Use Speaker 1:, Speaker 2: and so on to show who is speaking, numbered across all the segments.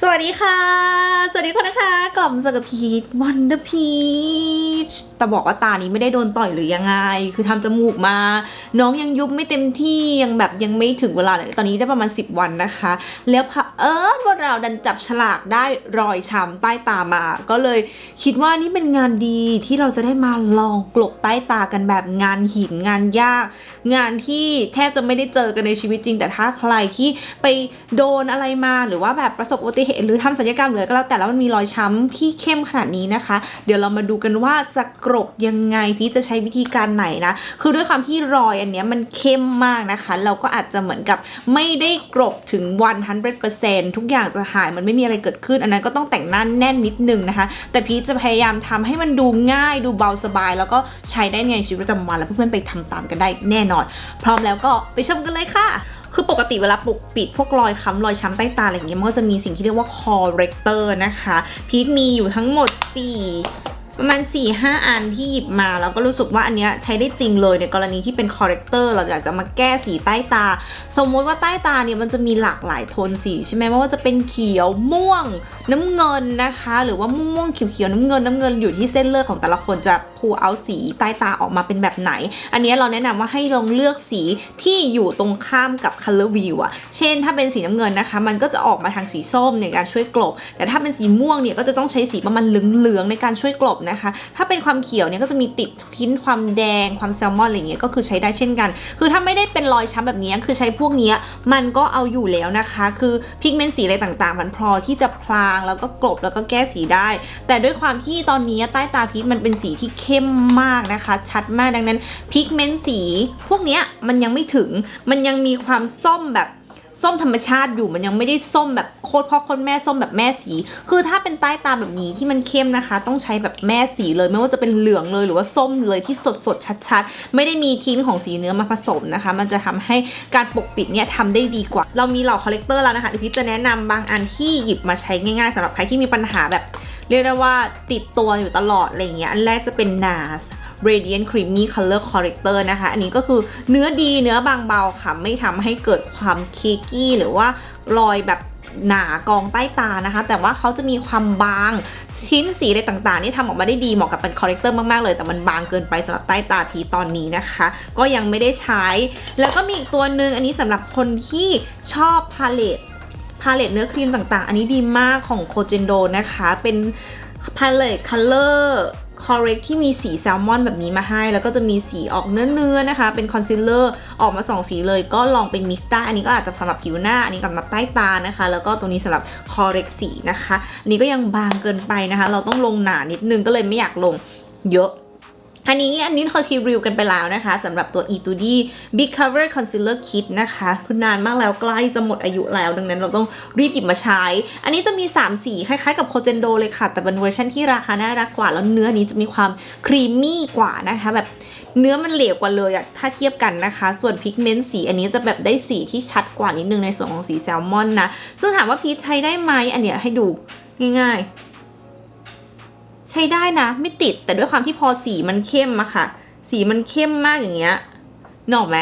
Speaker 1: สวัสดีค่ะ สวัสดีคนนะคะ กล่อมสกับพีทวันเดอร์พีชแต่บอกว่าตานี้ไม่ได้โดนต่อยหรือยังไง คือทำจมูกมา น้องยังยุบไม่เต็มที่ยังแบบยังไม่ถึงเวลาเลยตอนนี้ได้ประมาณ 10 วันนะคะ แล้วเผอิญว่าเราดันจับฉลากได้รอยช้ำใต้ตามา ก็เลยคิดว่านี่เป็นงานดีที่เราจะได้มาลองกลบใต้ตากันแบบงานหินงานยาก งานที่แทบจะไม่ได้เจอกันในชีวิตจริง แต่ถ้าใครที่ไปโดนอะไรมาหรือว่าแบบประสบอุบัติเหตุหรือทำศัลยกรรมหรือก็แล้วแต่แล้วมันมีรอยช้ำที่เข้มขนาดนี้นะคะ เดี๋ยวเรามาดูกันว่าจะกรบยังไงพี่จะใช้วิธีการไหนนะคือด้วยความที่รอยอันเนี้ยมันเข้มมากนะคะ เราก็อาจจะเหมือนกับไม่ได้กรบถึง 100%ทุกอย่างจะหายมันไม่มีอะไรเกิดขึ้น อันนั้นก็ต้องแต่งหน้าแน่นนิดนึงนะคะ แต่พีชจะพยายามทำให้มันดูง่ายดูเบาสบาย แล้วก็ใช้ได้ในชีวิตประจำวันแล้วเพื่อนๆไปทำตามกันได้แน่นอน พร้อมแล้วก็ไปชมกันเลยค่ะ คือปกติเวลาปกปิดพวกรอยค้ำรอยช้ำใต้ตาอะไรอย่างเงี้ยมันก็จะมีสิ่งที่เรียกว่า corrector นะคะพีทมีอยู่ทั้งหมด 4 ประมาณ4 5อันที่หยิบมาแล้วก็รู้สึกว่าอันเนี้ยใช้ได้จริงเลยในกรณีที่เป็น corrector เราอยากจะมาแก้สีใต้ตา สมมติว่าใต้ตาเนี่ยมันจะมีหลากหลายโทนสีใช่ไหมไม่ว่าจะเป็นเขียวม่วง น้ำเงินนะคะ หรือว่าม่วงม่วงเขียวเขียวน้ำเงินน้ำเงินอยู่ที่เส้นเลือดของแต่ละคนจะพูเอาสีใต้ตาออกมาเป็นแบบไหน อันนี้เราแนะนำว่าให้ลองเลือกสีที่อยู่ตรงข้ามกับ color view อะเช่น ถ้าเป็นสีน้ำเงินนะคะ มันก็จะออกมาทางสีส้มในการช่วยกลบ แต่ถ้าเป็นสีม่วงเนี่ยก็จะต้องใช้สีประมาณเหลืองๆในการช่วยกลบนะคะ ถ้าเป็นความเขียวเนี่ยก็จะมีติดพิ้นความแดงความแซลมอนอะไรเงี้ยก็คือใช้ได้เช่นกัน คือถ้าไม่ได้เป็นรอยช้ำแบบนี้คือใช้พวกเนี้ยมันก็เอาอยู่แล้วนะคะ คือพิกเมนต์สีอะไรต่างๆ มันพอที่จะพลางแล้วก็กลบแล้วก็แก้สีได้ แต่ด้วยความที่ตอนนี้ใต้ตาพีทมันเป็นสีที่เข้มมากนะคะ ชัดมากดังนั้นพิกเมนต์สี พวกเนี้ยมันยังไม่ถึงมันยังมีความส้มแบบ ส้มธรรมชาติอยู่มันยังไม่ได้ส้มแบบโคตรพ่อโคตรแม่ส้มแบบแม่สี คือถ้าเป็นใต้ตาแบบนี้ที่มันเข้มนะคะ ต้องใช้แบบแม่สีเลย ไม่ว่าจะเป็นเหลืองเลยหรือว่าส้มเลยที่สดสดชัดๆ ไม่ได้มีทิ้นของสีเนื้อมาผสมนะคะ มันจะทำให้การปกปิดเนี่ยทำได้ดีกว่า เรามีเหล่าคอลเลกเตอร์แล้วนะคะเดี๋ยวพี่จะแนะนำบางอันที่หยิบมาใช้ง่ายๆสำหรับใครที่มีปัญหาแบบ เรียกได้ว่าติดตัวอยู่ตลอดอะไรเงี้ย อันแรกจะเป็น NARS Radiant Creamy Color Corrector นะคะ อันนี้ก็คือเนื้อดีเนื้อบางเบาค่ะ ไม่ทำให้เกิดความเคกี้หรือว่ารอยแบบหนากองใต้ตานะคะ แต่ว่าเขาจะมีความบางชิ้นสีอะไรต่างๆ นี่ทำออกมาได้ดีเหมาะกับเป็นคอ r เร t เตอร์มากๆเลย แต่มันบางเกินไปสำหรับใต้ตาพีตอนนี้นะคะ ก็ยังไม่ได้ใช้ แล้วก็มีอีกตัวหนึ่งอันนี้สำหรับคนที่ชอบพาเลต พาเลตเนื้อครีมต่างๆ อันนี้ดีมากของโคเจนโดนะคะ เป็นพาเลตคัลเลอร์คอเร t ที่มีสีแซลมอนแบบนี้มาให้ แล้วก็จะมีสีออกเนื้อๆนะคะ เป็นคอนซีลเลอร์ออกมา 2 สีเลย ก็ลองเป็นมิสตาอันนี้ก็อาจจะสำหรับผิวหน้า อันนี้สำหรับใต้ตานะคะ แล้วก็ตรงนี้สำหรับคอ r เร t สีนะคะอันนี้ก็ยังบางเกินไปนะคะ เราต้องลงหนานิดนึงก็เลยไม่อยากลงเยอะ อันนี้อันนี้เคยรีวิวกันไปแล้วนะคะสำหรับตัว e t u d Big Cover Concealer Kit นะคะคือนานมากแล้วใกล้จะหมดอายุแล้ว ดังนั้นเราต้องรีบหยิบมาใช้ อันนี้จะมี 3 สีคล้ายๆกับโคเจนโดเลยค่ะ แต่เป็นเวอร์ชันที่ราคาน่ารักกว่า แล้วเนื้อนี้จะมีความครีมมี่กว่านะคะ แบบเนื้อมันเหลวกว่าเลยอะถ้าเทียบกันนะคะ ส่วนพิกเมนต์สีอันนี้จะแบบได้สีที่ชัดกว่านิดนึงในส่วนของสีแซลมอนนะซึ่งถามว่าพีชใช้ได้ไหมอันเนี้ยให้ดูง่ายๆ ใช้ได้นะ ไม่ติดแต่ด้วยความที่พอสีมันเข้มอะค่ะ สีมันเข้มมากอย่างเงี้ยนอกไหม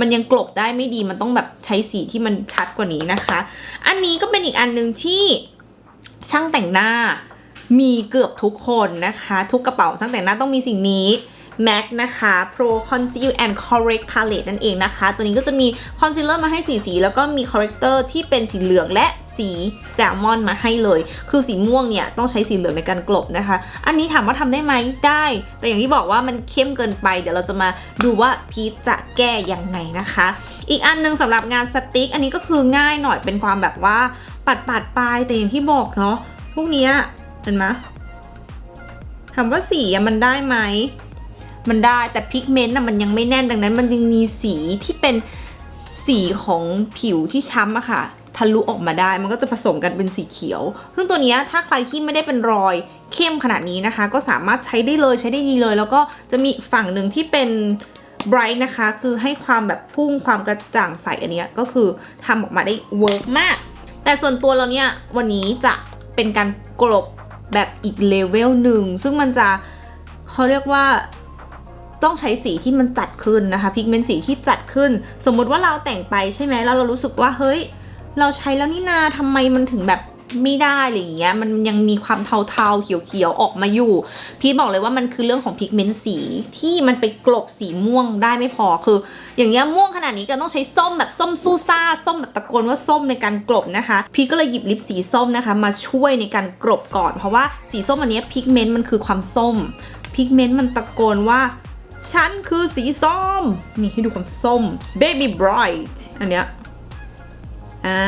Speaker 1: มันยังกลบได้ไม่ดีมันต้องแบบใช้สีที่มันชัดกว่านี้นะคะ อันนี้ก็เป็นอีกอันหนึ่งที่ช่างแต่งหน้ามีเกือบทุกคนนะคะ ทุกกระเป๋าช่างแต่งหน้าต้องมีสิ่งนี้ MAC นะคะ Pro Conceal and Correct Palette นั่นเองนะคะ ตัวนี้ก็จะมีคอนซีลเลอร์มาให้สีสี แล้วก็มี corrector ที่เป็นสีเหลืองและ สีแซลมอนมาให้เลย คือสีม่วงเนี่ยต้องใช้สีเหลืองในการกลบนะคะ อันนี้ถามว่าทำได้ไหมได้ แต่อย่างที่บอกว่ามันเข้มเกินไป เดี๋ยวเราจะมาดูว่าพีชจะแก้ยังไงนะคะ อีกอันหนึงสำหรับงานสติ๊กอันนี้ก็คือง่ายหน่อยเป็นความแบบว่าปัดปัดปลายแต่อย่างที่บอกเนาะพวกนี้เห็นไหมถามว่าสีมันได้ไหมมันได้แต่พิกเมนต์น่ะมันยังไม่แน่นดังนั้น มันยังมีสีที่เป็นสีของผิวที่ช้ำอะค่ะ ทะลุออกมาได้ มันก็จะผสมกันเป็นสีเขียว ซึ่งตัวนี้ถ้าใครที่ไม่ได้เป็นรอยเข้มขนาดนี้นะคะ ก็สามารถใช้ได้เลยใช้ได้ดีเลย แล้วก็จะมีฝั่งหนึ่งที่เป็น bright นะคะ คือให้ความแบบพุ่งความกระจ่างใสอันเนี้ยก็คือทำออกมาได้เวิร์กมาก แต่ส่วนตัวเราเนี่ยวันนี้จะเป็นการกลบแบบอีกเลเวลหนึ่ง ซึ่งมันจะเขาเรียกว่าต้องใช้สีที่มันจัดขึ้นนะคะพิกเมนต์สีที่จัดขึ้น สมมุติว่าเราแต่งไปใช่ไหมแล้วเรารู้สึกว่าเฮ้ย เราใช้แล้วนี่นาทำไมมันถึงแบบไม่ได้อะไรอย่างเงี้ยมันยังมีความเทาๆเขียวๆออกมาอยู่ พีทบอกเลยว่ามันคือเรื่องของพิกเมนต์สีที่มันไปกลบสีม่วงได้ไม่พอคือ อย่างเงี้ยม่วงขนาดนี้ก็ต้องใช้ส้มแบบส้มซูซ่าส้มแบบตะโกนว่าส้มในการกลบนะคะ พีทก็เลยหยิบลิปสีส้มนะคะ มาช่วยในการกลบก่อน เพราะว่าสีส้มอันนี้พิกเมนต์มันคือความส้มพิกเมนต์มันตะโกนว่าฉันคือสีส้มนี่ให้ดูความส้ม baby bright อันเนี้ย อ่า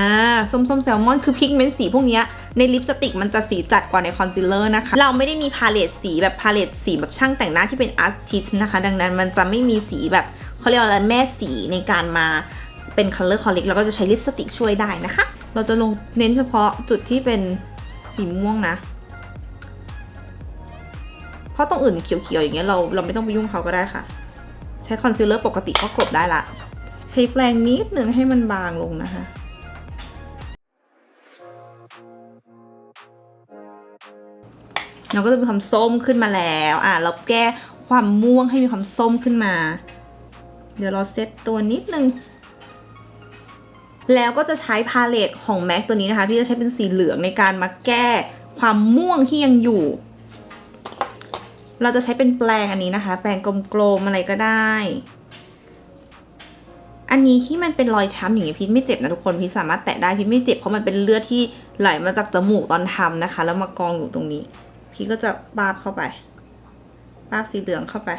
Speaker 1: ส้มส้มแซลมอนคือพิกเมนต์สีพวกนี้ในลิปสติกมันจะสีจัดกว่าในคอนซีลเลอร์นะคะ เราไม่ได้มีพาเลตสีแบบพาเลตสีแบบช่างแต่งหน้าที่เป็นอาร์ติสนะคะ ดังนั้นมันจะไม่มีสีแบบเขาเรียกว่าอะไรแม่สีในการมาเป็น color correct แล้วก็จะใช้ลิปสติกช่วยได้นะคะ เราจะลงเน้นเฉพาะจุดที่เป็นสีม่วงนะ เพราะตรงอื่นเขียวๆอย่างเงี้ยเราเราไม่ต้องไปยุ่งเขาก็ได้ค่ะ ใช้คอนซีลเลอร์ปกติก็กลบได้ละ ใช้แปรงนิดนึงให้มันบางลงนะคะ เราก็จะมีความส้มขึ้นมาแล้ว อะเราแก้ความม่วงให้มีความส้มขึ้นมา เดี๋ยวเราเซตตัวนิดนึง แล้วก็จะใช้พาเลตของ MAC ตัวนี้นะคะที่จะใช้เป็นสีเหลืองในการมาแก้ความม่วงที่ยังอยู่ เราจะใช้เป็นแปรงอันนี้นะคะ แปรงกลมๆอะไรก็ได้ อันนี้ที่มันเป็นรอยช้ำอย่างนี้ยพิษไม่เจ็บนะทุกคนพิษสามารถแตะได้พิษไม่เจ็บเพราะมันเป็นเลือดที่ไหลมาจากจมูกตอนทำนะคะ แล้วมากองอยู่ตรงนี้ พี่ก็จะปาบเข้าไปปาบสีเหลืองเข้าไป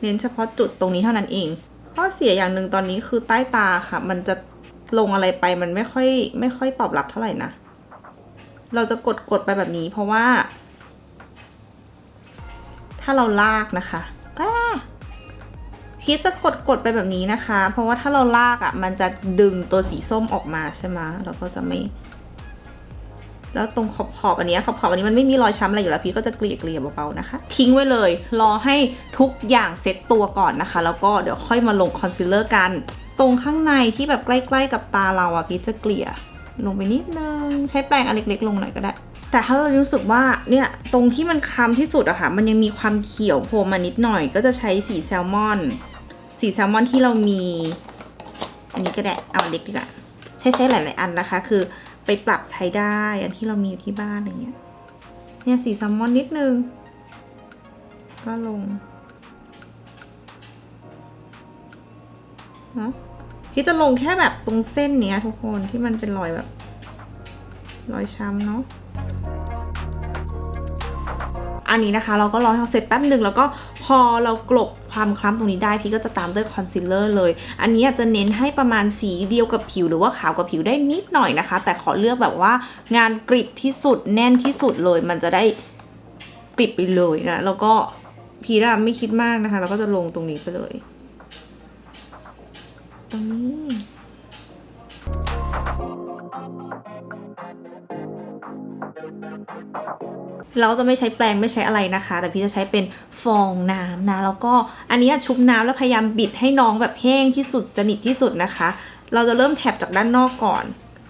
Speaker 1: เน้นเฉพาะจุดตรงนี้เท่านั้นเอง ข้อเสียอย่างหนึ่งตอนนี้คือใต้ตาค่ะ มันจะลงอะไรไปมันไม่ค่อยไม่ค่อยตอบรับเท่าไหร่นะ เราจะกดกดไปแบบนี้เพราะว่า ถ้าเราลากนะคะอ้าพีชจะกดกดไปแบบนี้นะคะ เพราะว่าถ้าเราลากอะ่ะ มันจะดึงตัวสีส้มออกมาใช่ไหมเราก็จะไม่ แล้วตรงขอบขอบอันนี้ขอบขอบอันนี้มันไม่มีรอยช้ำอะไรอยู่แล้วพี่ก็จะเกลี่ยเกลี่ยเบาๆนะคะ ทิ้งไว้เลย รอให้ทุกอย่างเซ็ตตัวก่อนนะคะ แล้วก็เดี๋ยวค่อยมาลงคอนซีลเลอร์กัน ตรงข้างในที่แบบใกล้ ๆ กับตาเราอะพี่จะเกลี่ยลงไปนิดนึง ใช้แปรงอันเล็กๆลงหน่อยก็ได้ แต่ถ้าเรารู้สึกว่าเนี่ยตรงที่มันคล้ำที่สุดอะค่ะ มันยังมีความเขียวโผล่มานิดหน่อย ก็จะใช้สีแซลมอน สีแซลมอนที่เรามี อันนี้ก็ได้เอาเล็กดีกว่าใช้ใช้หลาย ๆ อันนะคะ คือ ไปปรับใช้ได้ อันที่เรามีอยู่ที่บ้านอะไรเงี้ย เนี่ยสีแซลมอนนิดนึง ก็ลงเนาะพี่จะลงแค่แบบตรงเส้นเนี้ยทุกคนที่มันเป็นรอยแบบ รอยช้ำเนาะอันนี้นะคะ เราก็รอให้เขาเสร็จแป๊บหนึ่งแล้วก็ พอเรากลบความคล้ำตรงนี้ได้พี่ก็จะตามด้วยคอนซีลเลอร์เลย อันนี้อาจจะเน้นให้ประมาณสีเดียวกับผิวหรือว่าขาวกับผิวได้นิดหน่อยนะคะ แต่ขอเลือกแบบว่างานกริบที่สุดแน่นที่สุดเลย มันจะได้กริบไปเลยนะ แล้วก็พีดอะไม่คิดมากนะคะ เราก็จะลงตรงนี้ไปเลย ตรงนี้ เราจะไม่ใช้แปรงไม่ใช้อะไรนะคะ แต่พี่จะใช้เป็นฟองน้ำนะแล้วก็อันนี้ชุบน้ำแล้วพยายามบิดให้น้องแบบแห้งที่สุดสนิทที่สุดนะคะ เราจะเริ่มแถบจากด้านนอกก่อน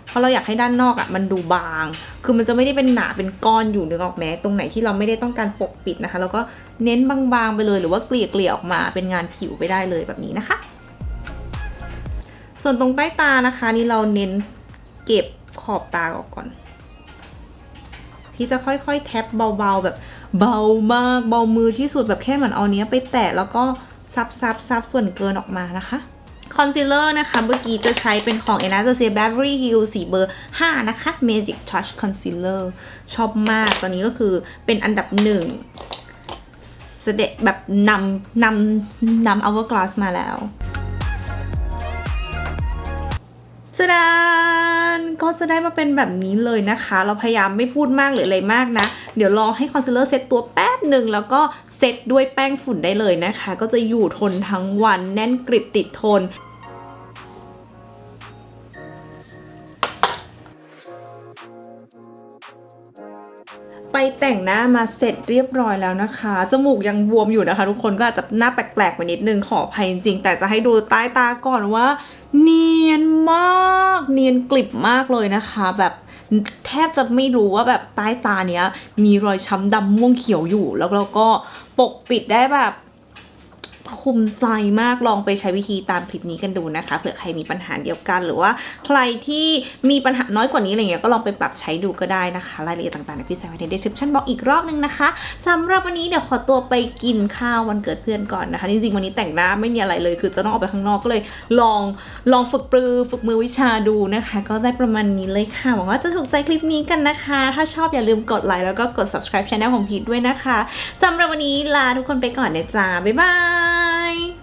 Speaker 1: เพราะเราอยากให้ด้านนอกอะ่ะมันดูบาง คือมันจะไม่ได้เป็นหนาเป็นก้อนอยู่นึกออกไหมตรงไหนที่เราไม่ได้ต้องการปกปิดนะคะ แล้วก็เน้นบางๆไปเลยหรือว่าเกลี่ยเกลี่ยๆออกมาเป็นงานผิวไปได้เลยแบบนี้นะคะ ส่วนตรงใต้ตานะคะนี่เราเน้นเก็บขอบตาออกก่อน พี่จะค่อยๆ แท็บเบาๆ แบบเบามากเบามือที่สุดแบบแค่เหมือนเอาเนี้ยไปแตะแล้วก็ซับซับซับส่วนเกินออกมานะคะคอนซีลเลอร์นะคะ เมื่อกี้จะใช้เป็นของ Anastasia Beverly Hills สีเบอร์ 5 นะคะ Magic Touch Concealer ชอบมากตอนนี้ก็คือเป็นอันดับหนึ่งเสด็จแบบนำนำนำ Hourglass มาแล้วจดา ก็จะได้มาเป็นแบบนี้เลยนะคะ เราพยายามไม่พูดมากหรืออะไรมากนะ เดี๋ยวรอให้คอนซีลเลอร์เซ็ตตัวแป๊บหนึ่งแล้วก็เซ็ตด้วยแป้งฝุ่นได้เลยนะคะ ก็จะอยู่ทนทั้งวันแน่นกริบติดทน ไปแต่งหน้ามาเสร็จเรียบร้อยแล้วนะคะ จมูกยังบวมอยู่นะคะ ทุกคนก็อาจจะหน้าแปลกๆไปนิดนึงขออภัยจริงๆแต่จะให้ดูใต้ตาก่อนว่า เนียนมาก เนียนกลิบมากเลยนะคะ แบบแทบจะไม่รู้ว่าแบบใต้ตาเนี้ย มีรอยช้ำดำม่วงเขียวอยู่ แล้วเราก็ปกปิดได้แบบ ภูมิใจมากลองไปใช้วิธีตามคลิปนี้กันดูนะคะเผื่อใครมีปัญหาเดียวกัน หรือว่าใครที่มีปัญหาน้อยกว่านี้อะไรเงี้ยก็ลองไปปรับใช้ดูก็ได้นะคะรายละเอียดต่างๆเนยพี่ใส่ไว้ใน description บอกอีกรอบนึงนะคะสำหรับวันนี้เดี๋ยวขอตัวไปกินข้าววันเกิดเพื่อนก่อนนะคะจริงๆวันนี้แต่งหน้าไม่มีอะไรเลย คือจะต้องออกไปข้างนอกก็เลย ลองลองฝึกปรือฝึกมือวิชาดูนะคะ ก็ได้ประมาณนี้เลยค่ะหวังว่าจะถูกใจคลิปนี้กันนะคะ ถ้าชอบอย่าลืมกดไลค์แล้วก็กด subscribe channel ของพีทด้วยนะคะสำหรับวันนี้ลาทุกคนไปก่อนนะจ๊ะบ๊ายบาย Bye!